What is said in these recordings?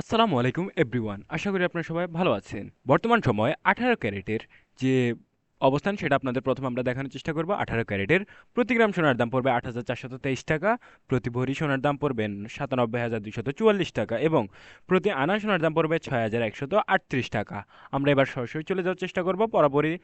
আসসালামু আলাইকুম এভরিওয়ান আশা করি আপনারা সবাই ভালো আছেন। বর্তমান সময়ে আঠারো ক্যারেটের যে অবস্থান, সেটা আপনাদের প্রথম আমরা দেখানোর চেষ্টা করব। আঠারো ক্যারেটের প্রতি গ্রাম সোনার দাম পড়বে আট হাজার চারশত তেইশ টাকা প্রতি ভরি সোনার দাম পড়বে সাতানব্বই হাজার দুইশত চুয়াল্লিশ টাকা এবং প্রতি আনা সোনার দাম পড়বে ছয় হাজার একশত আটত্রিশ টাকা। আমরা এবার সরাসরি চলে যাওয়ার চেষ্টা করব। পরবর্তী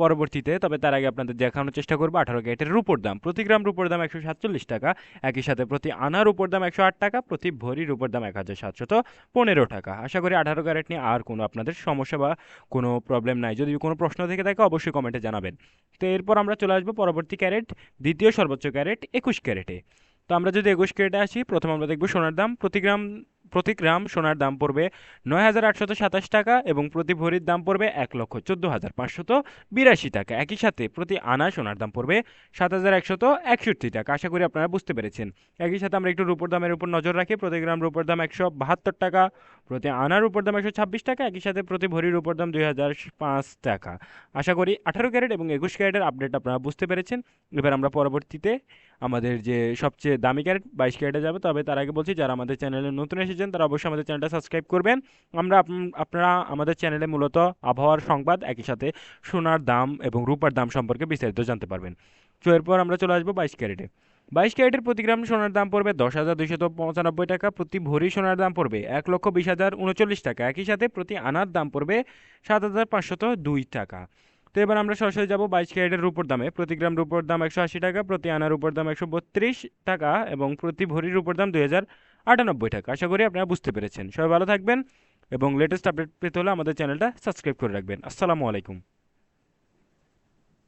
পরবর্তীতে, তবে তার আগে আপনাদের দেখানোর চেষ্টা করব আঠারো ক্যারেটের রুপোর দাম। প্রতি গ্রাম রুপোর দাম একশো সাতচল্লিশ টাকা, একই সাথে প্রতি আনার উপর দাম একশো আট টাকা, প্রতি ভরির উপর দাম এক হাজার সাতশত পনেরো টাকা। আশা করি আঠারো ক্যারেট নিয়ে আর কোনো আপনাদের সমস্যা বা কোনো প্রবলেম নাই। যদি কোনো প্রশ্ন থেকে থাকে, অবশ্যই কমেন্টে জানাবেন। তো এরপর আমরা চলে আসব পরবর্তী ক্যারেট, দ্বিতীয় সর্বোচ্চ ক্যারেট, একুশ ক্যারেটে। তো আমরা যদি একুশ ক্যারেটে আসি, প্রথম আমরা দেখব সোনার দাম। প্রতি গ্রাম প্রতি গ্রাম সোনার দাম পড়বে নয় হাজার আটশত সাতাশ টাকা এবং প্রতি ভরির দাম পড়বে এক লক্ষ চোদ্দ হাজার পাঁচশত বিরাশি টাকা। একই সাথে প্রতি আনা সোনার দাম পড়বে সাত হাজার একশত একষট্টি টাকা। আশা করি আপনারা বুঝতে পেরেছেন। একই সাথে আমরা একটু রূপোর দামের উপর নজর রাখি। প্রতি গ্রাম রূপোর দাম একশো বাহাত্তর টাকা। প্রতি আনার উপর দাম একশো ছাব্বিশ টাকা, একই সাথে প্রতি ভরির উপর দাম দুই হাজার পাঁচ টাকা। আশা করি আঠারো ক্যারেট এবং একুশ ক্যারেটের আপডেট আপনারা বুঝতে পেরেছেন। এবার আমরা পরবর্তীতে আমাদের যে সবচেয়ে দামি ক্যারেট বাইশ ক্যারেটে যাবে, তবে তার আগে বলছি, যারা আমাদের চ্যানেলে নতুন এসেছেন, তারা অবশ্যই আমাদের চ্যানেলটা সাবস্ক্রাইব করবেন। আমরা আপনারা আমাদের চ্যানেলে মূলত আবহাওয়ার সংবাদ, একই সাথে সোনার দাম এবং রূপার দাম সম্পর্কে বিস্তারিত জানতে পারবেন। তো এরপর আমরা চলে আসব বাইশ ক্যারেটে। বাইশ ক্যারেটের প্রতি গ্রাম সোনার দাম পড়বে দশ হাজার দুইশত পঁচানব্বই টাকা, প্রতি ভরি সোনার দাম পড়বে এক লক্ষ বিশ হাজার উনচল্লিশ টাকা। একই সাথে প্রতি আনার দাম পড়বে সাত হাজার পাঁচশত দুই টাকা। তো এবার আমরা সরাসরি যাব বাইশ ক্যারেটের রূপোর দামে। প্রতি গ্রাম রূপোর দাম একশো আশি টাকা, প্রতি আনার উপর দাম একশো বত্রিশ টাকা এবং প্রতি ভরির উপর দাম দুই হাজার আটানব্বই টাকা। আশা করি আপনারা বুঝতে পেরেছেন। সবাই ভালো থাকবেন এবং লেটেস্ট আপডেট পেতে হলে আমাদের চ্যানেলটা সাবস্ক্রাইব করে রাখবেন। আসসালামু আলাইকুম।